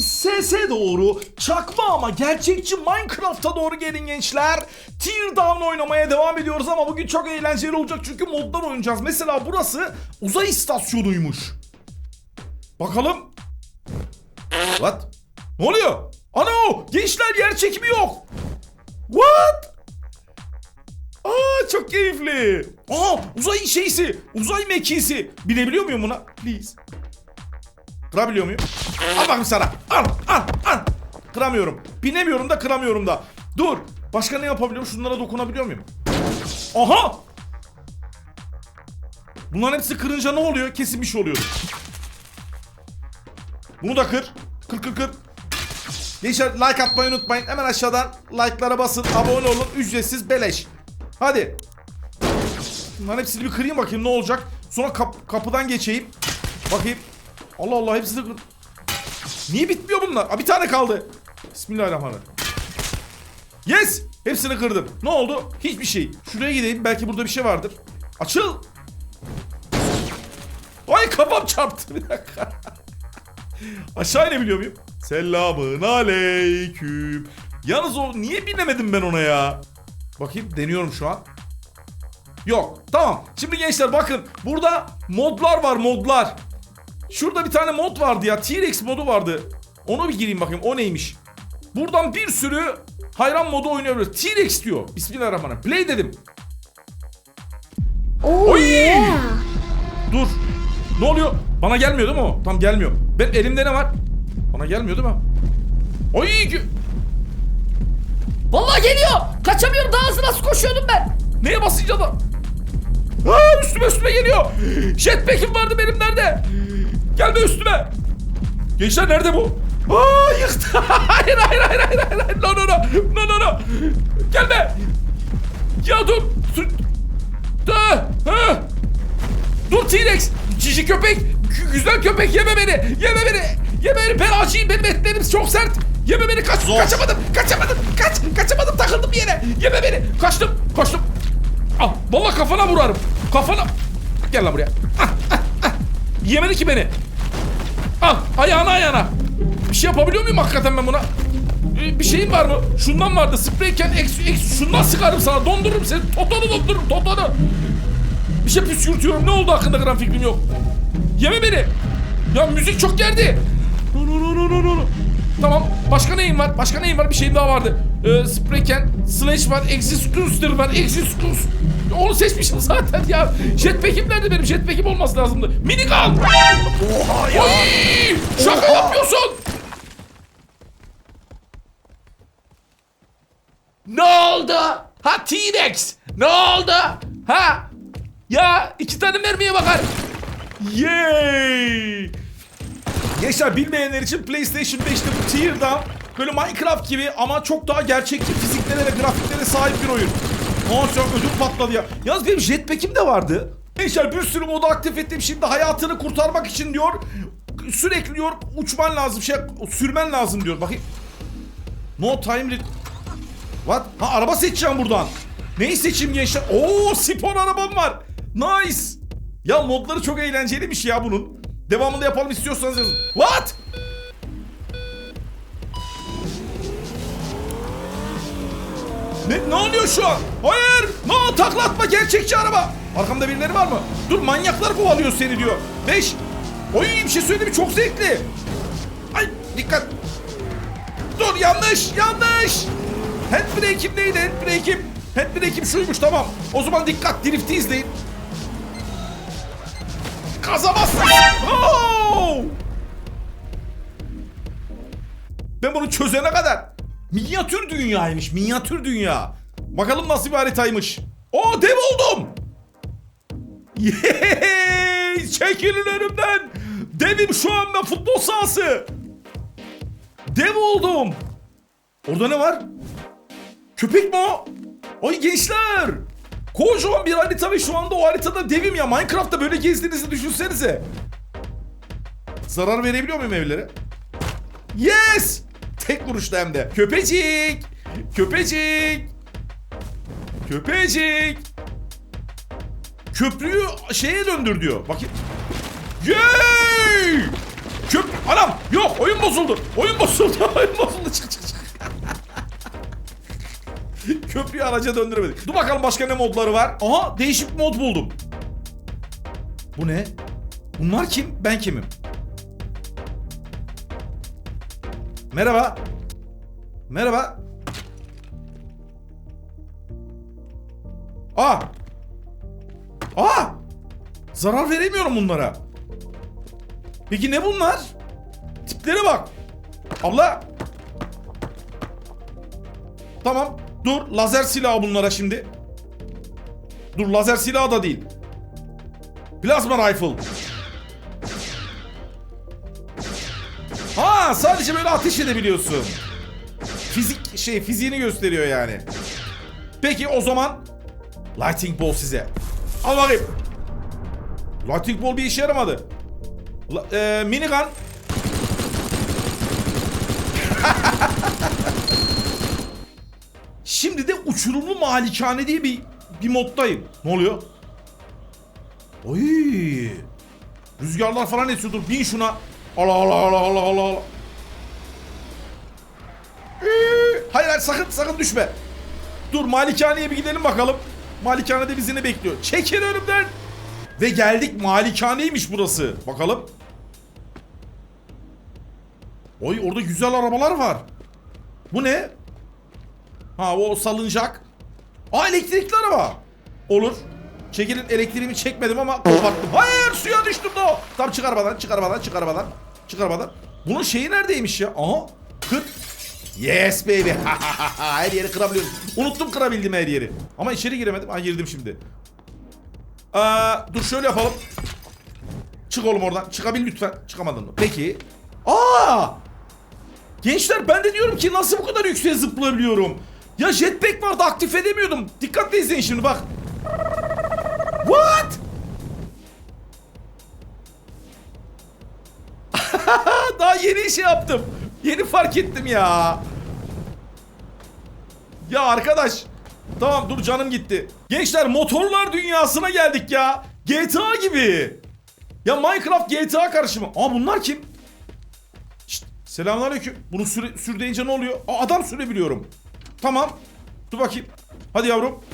SS doğru çakma ama gerçekçi Minecraft'a doğru gelin gençler. Teardown oynamaya devam ediyoruz ama bugün çok eğlenceli olacak çünkü modlar oynayacağız. Mesela burası uzay istasyonuymuş. Bakalım. What? Ne oluyor? Ana gençler yer çekimi yok. What? Aa çok keyifli. Aa uzay şeysi, uzay mekisi. Binebiliyor muyum buna? Please. Kırabiliyor muyum? Al bakayım sana. Al, al, al. Kıramıyorum. Binemiyorum da kıramıyorum da. Dur. Başka ne yapabiliyorum? Şunlara dokunabiliyor muyum? Aha! Bunların hepsi kırınca ne oluyor? Kesin bir şey oluyor. Bunu da kır. Kır kır kır. Gençler like atmayı unutmayın. Hemen aşağıdan like'lara basın. Abone olun. Ücretsiz beleş. Hadi. Bunların hepsini bir kırayım bakayım ne olacak. Sonra kap- kapıdan geçeyim. Bakayım. Allah Allah hepsini kır. Niye bitmiyor bunlar? Aa, bir tane kaldı. Bismillahirrahmanirrahim. Yes! Hepsini kırdım. Ne oldu? Hiçbir şey. Şuraya gideyim. Belki burada bir şey vardır. Açıl! Ay kafam çarptı. Bir dakika. Aşağı inebiliyor muyum? Selamın aleyküm. Yalnız o niye binemedim ben ona ya? Bakayım deniyorum şu an. Yok. Tamam. Şimdi gençler bakın. Burada modlar var modlar. Şurada bir tane mod vardı ya. T-Rex modu vardı. Ona bir gireyim bakayım. O neymiş? Buradan bir sürü hayran modu oynayabiliriz. T-Rex diyor. Bismillahirrahmanirrahim. Play dedim. Oh Oy! yeah. Dur. Ne oluyor? Bana gelmiyor değil mi o? Tam gelmiyor. Ben elimde ne var? Bana gelmiyor değil mi? Oy! Vallahi geliyor. Kaçamıyorum daha hızlı nasıl koşuyordum ben. Neye basınca da? Aa, üstüme üstüme geliyor. Jetpack'im vardı benim nerede? Gelme üstüme. Gençler nerede bu? Aa yıktı. hayır hayır hayır hayır hayır. No no no. No no no. Gelme. Ya dur. Dur. Dur. Ha. Dur T-Rex. Cici köpek. Gü- Güzel köpek yeme beni. Yeme beni. Yeme beni. Ben acıyım. Benim etlerim çok sert. Yeme beni. Kaç. Kaçamadım. Kaçamadım. Kaç. Kaçamadım. Takıldım bir yere. Yeme beni. Kaçtım. Kaçtım. Al. Vallahi kafana vurarım. Kafana. Gel lan buraya. Ah, ah, ah. Yemedi ki beni. Al. Ayağına ayağına. Bir şey yapabiliyor muyum hakikaten ben buna? Ee, Bir şeyim var mı? Şundan vardı. Spreyken eks, eks, şundan sıkarım sana. Dondururum seni. Totonu dondururum. Totonu. Bir şey püskürtüyorum. Ne oldu hakkında gram fikrim yok. Yeme beni. Ya müzik çok geldi. Tamam. Başka neyim var? Başka neyim var? Bir şeyim daha vardı. Ee, Sprayken, Slash var, Exiscluster var, Exisclus. Onu seçmişim zaten ya. Jetpack'im nerede benim? Jetpack'im olması lazımdı. Minigun! Oha ya. Oy! Şaka yapıyorsun! Ne oldu? Ha T-Rex! Ne oldu? Ha? Ya iki tane mermiye bakar. Yay! Gençler bilmeyenler için PlayStation 5'te bu Teardown böyle Minecraft gibi ama çok daha gerçekçi fiziklere ve grafiklere sahip bir oyun. An ödüm patladı ya. Yalnız benim jetpack'im de vardı. Gençler bir sürü modu aktif ettim. Şimdi hayatını kurtarmak için diyor. Sürekli diyor uçman lazım. Şey sürmen lazım diyor. Bakayım. No time re- What? Ha araba seçeceğim buradan. Neyi seçeyim gençler? Oo spor arabam var. Nice. Ya modları çok eğlenceliymiş ya bunun. Devamını yapalım istiyorsanız yazın. What? Ne, ne oluyor şu an? Hayır! No taklatma gerçekçi araba. Arkamda birileri var mı? Dur manyaklar kovalıyor seni diyor. 5. Oy bir şey söyledi mi çok zevkli. Ay dikkat. Dur yanlış yanlış. Handbrake'im neydi handbrake'im? Handbrake'im şuymuş tamam. O zaman dikkat drifti izleyin. Gaza bastım. Oh! Ben bunu çözene kadar. Minyatür dünyaymış. Minyatür dünya. Bakalım nasıl bir haritaymış. O dev oldum. Yey! Çekilin önümden. Devim şu an ben futbol sahası. Dev oldum. Orada ne var? Köpek mi o? Ay gençler. Kocaman bir harita ve şu anda o haritada devim ya. Minecraft'ta böyle gezdiğinizi düşünsenize. Zarar verebiliyor muyum evlere? Yes! Tek vuruşta hem de. Köpecik! Köpecik! Köpecik! Köprüyü şeye döndür diyor. Bakayım. Yay! Köp anam yok oyun bozuldu. Oyun bozuldu. oyun bozuldu. Çık çık çık. Köprüyü araca döndüremedik. Dur bakalım başka ne modları var. Aha değişik mod buldum. Bu ne? Bunlar kim? Ben kimim? Merhaba. Merhaba. Aa. Aa. Zarar veremiyorum bunlara. Peki ne bunlar? Tiplere bak. Abla. Tamam. Dur. Lazer silahı bunlara şimdi. Dur lazer silahı da değil. Plasma rifle. Sadece böyle ateş edebiliyorsun. Fizik şey fiziğini gösteriyor yani. Peki o zaman Lighting Ball size. Al bakayım. Lighting Ball bir işe yaramadı. La, e, minigun. Şimdi de uçurumlu malikane diye bir bir moddayım. Ne oluyor? Oy. Rüzgarlar falan esiyordur. Bin şuna. Allah Allah Allah Allah Allah Hayır hayır sakın sakın düşme. Dur malikaneye bir gidelim bakalım. Malikanede bizi ne bekliyor? Çekil önümden. Ve geldik malikaneymiş burası. Bakalım. Oy orada güzel arabalar var. Bu ne? Ha o salıncak. Aa elektrikli araba. Olur. Çekilin elektriğimi çekmedim ama koparttım. Hayır suya düştüm de o. Tamam çık arabadan çık arabadan çık arabadan. Çık arabadan. Bunun şeyi neredeymiş ya? Aha. Kır. Yes baby. her yeri kırabiliyorum. Unuttum kırabildim her yeri. Ama içeri giremedim. Ha girdim şimdi. Aa, dur şöyle yapalım. Çık oğlum oradan. Çıkabil lütfen. Çıkamadın mı? Peki. Aa! Gençler ben de diyorum ki nasıl bu kadar yükseğe zıplayabiliyorum? Ya jetpack vardı aktif edemiyordum. Dikkatle izleyin şimdi bak. What? Daha yeni şey yaptım. Yeni fark ettim ya. Ya arkadaş. Tamam dur canım gitti. Gençler motorlar dünyasına geldik ya. GTA gibi. Ya Minecraft GTA karışımı. Aa bunlar kim? Şşt, selamünaleyküm. Bunu süre, sür deyince ne oluyor? Aa, adam sürebiliyorum. Tamam. Dur bakayım. Hadi yavrum.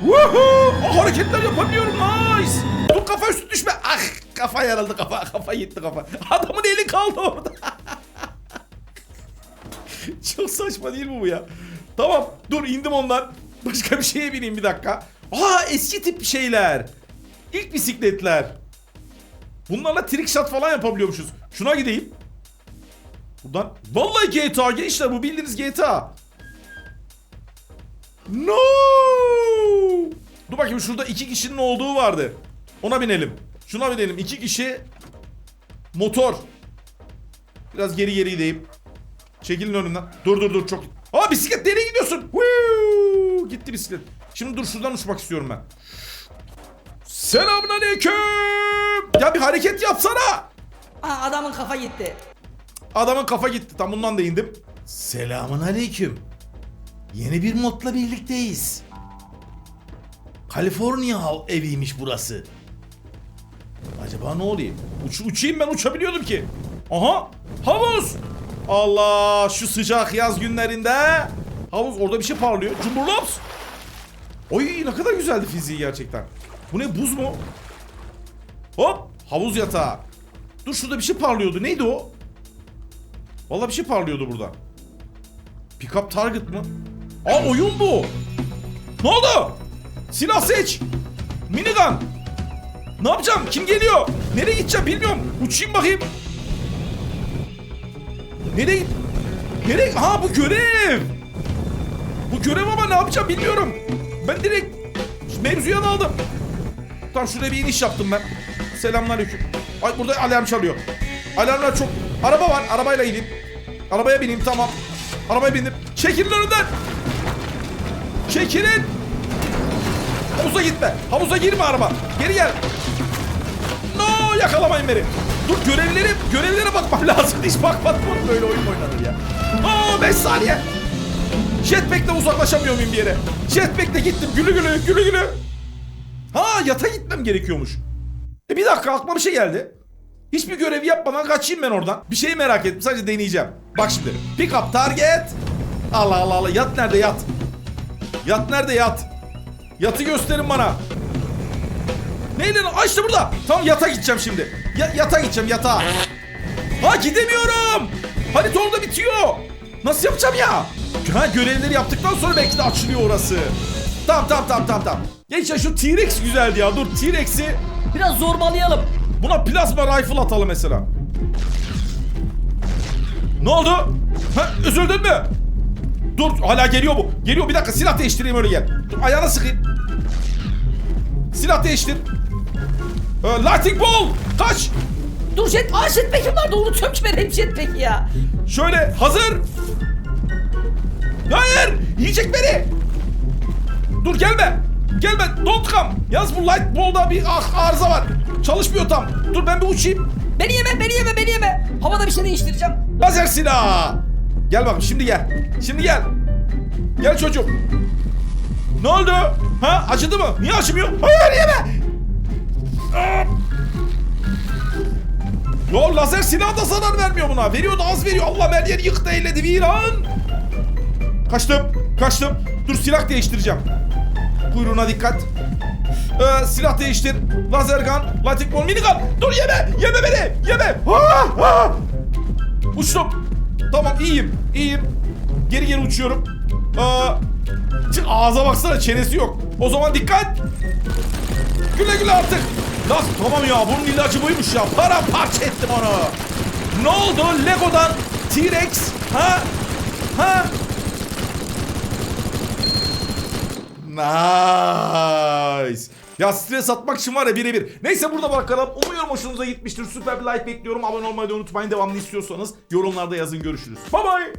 Woohoo! Aa, hareketler yapabiliyorum. Nice. Dur kafa üstü düşme. Ah kafa yarıldı kafa. Kafa gitti kafa. Adamın eli kaldı orada. Çok saçma değil mi bu ya? Tamam dur indim ondan. Başka bir şeye bineyim bir dakika. Aa eski tip şeyler. İlk bisikletler. Bunlarla trick shot falan yapabiliyormuşuz. Şuna gideyim. Buradan. Vallahi GTA gençler bu bildiğiniz GTA. No! Dur bakayım şurada iki kişinin olduğu vardı. Ona binelim. Şuna binelim. İki kişi motor. Biraz geri geri gideyim. Çekilin önümden. Dur dur dur çok. Aa bisiklet nereye gidiyorsun? Woo! Gitti bisiklet. Şimdi dur şuradan uçmak istiyorum ben. Selamünaleyküm. Ya bir hareket yapsana. Aa, adamın kafa gitti. Adamın kafa gitti. Tam bundan da indim. Selamun aleyküm. Yeni bir modla birlikteyiz. Kaliforniya eviymiş burası. Acaba ne oluyor? Uç, uçayım ben uçabiliyordum ki. Aha havuz. Allah şu sıcak yaz günlerinde. Havuz orada bir şey parlıyor. Cumburlops. Oy ne kadar güzeldi fiziği gerçekten. Bu ne buz mu? Hop havuz yatağı. Dur şurada bir şey parlıyordu. Neydi o? Vallahi bir şey parlıyordu burada. Pick up target mı? Aa oyun bu. Ne oldu? Silah seç. Minigun. Ne yapacağım? Kim geliyor? Nereye gideceğim bilmiyorum. Uçayım bakayım. Nereye? Nereye? Ha bu görev. Bu görev ama ne yapacağım bilmiyorum. Ben direkt mevzuya daldım. Tamam şuraya bir iniş yaptım ben. Selamünaleyküm. Ay burada alarm çalıyor. Alarmlar çok. Araba var. Arabayla ineyim. Arabaya bineyim tamam. Arabaya bindim. Çekilin önünden. Çekilin. Havuza gitme. Havuza girme araba. Geri gel. No yakalamayın beni. Dur görevleri, görevlere bakmam lazım. Hiç bakmadım böyle oyun oynanır ya. Aa 5 saniye. Jetpack'le uzaklaşamıyor muyum bir yere? Jetpack'le gittim gülü gülü gülü gülü. Ha yata gitmem gerekiyormuş. E bir dakika aklıma bir şey geldi. Hiçbir görevi yapmadan kaçayım ben oradan. Bir şeyi merak ettim. Sadece deneyeceğim. Bak şimdi. Pick up target. Allah Allah Allah. Yat nerede yat? Yat nerede yat? Yatı gösterin bana. Neyle? Aa işte burada. Tamam yata gideceğim şimdi. Ya, yata gideceğim yatağa. Ha gidemiyorum. Harita orada bitiyor. Nasıl yapacağım ya? Ha görevleri yaptıktan sonra belki de açılıyor orası. Tamam tamam tamam tamam tamam. Gençler şu T-Rex güzeldi ya. Dur T-Rex'i Biraz zorbalayalım. buna plazma rifle atalım mesela. Ne oldu? Ha üzüldün mü? Dur hala geliyor bu. Geliyor bir dakika silah değiştireyim öyle gel. Dur ayağına sıkayım. Silah değiştir. Ee, lighting ball. Kaç. Dur jet, aa jetpack'im vardı unutuyorum ki ben hep jetpack'i ya. Şöyle hazır. Hayır! Yiyecek beni. Dur gelme. Gelme. Don't come. Yalnız bu light ball'da bir ah, arıza var. Çalışmıyor tam. Dur ben bir uçayım. Beni yeme, beni yeme, beni yeme. Havada bir şey değiştireceğim. Lazer silah. Gel bakalım şimdi gel. Şimdi gel. Gel çocuğum. Ne oldu? Ha acıdı mı? Niye acımıyor? Hayır yeme. Yo lazer silah da zarar vermiyor buna. Veriyor az veriyor. Allah her yeri yıktı eyledi viran. Kaçtım. Kaçtım. Dur silah değiştireceğim. Kuyruğuna dikkat. Ee, silah değiştir. Lazer gun, latik bol, minigun. Dur yeme. Yeme beni. Yeme. Ah, ah. Uçtum. Tamam iyiyim. iyiyim. Geri geri uçuyorum. Çık ağza baksana çenesi yok. O zaman dikkat. Güle güle artık. Lan tamam ya bunun ilacı buymuş ya. Para parça ettim onu. Ne oldu Lego'dan T-Rex? Ha? Ha? Nice. Ya stres atmak için var ya birebir. Neyse burada bakalım. Umuyorum hoşunuza gitmiştir. Süper bir like bekliyorum. Abone olmayı da unutmayın. Devamlı istiyorsanız yorumlarda yazın. Görüşürüz. Bye bye.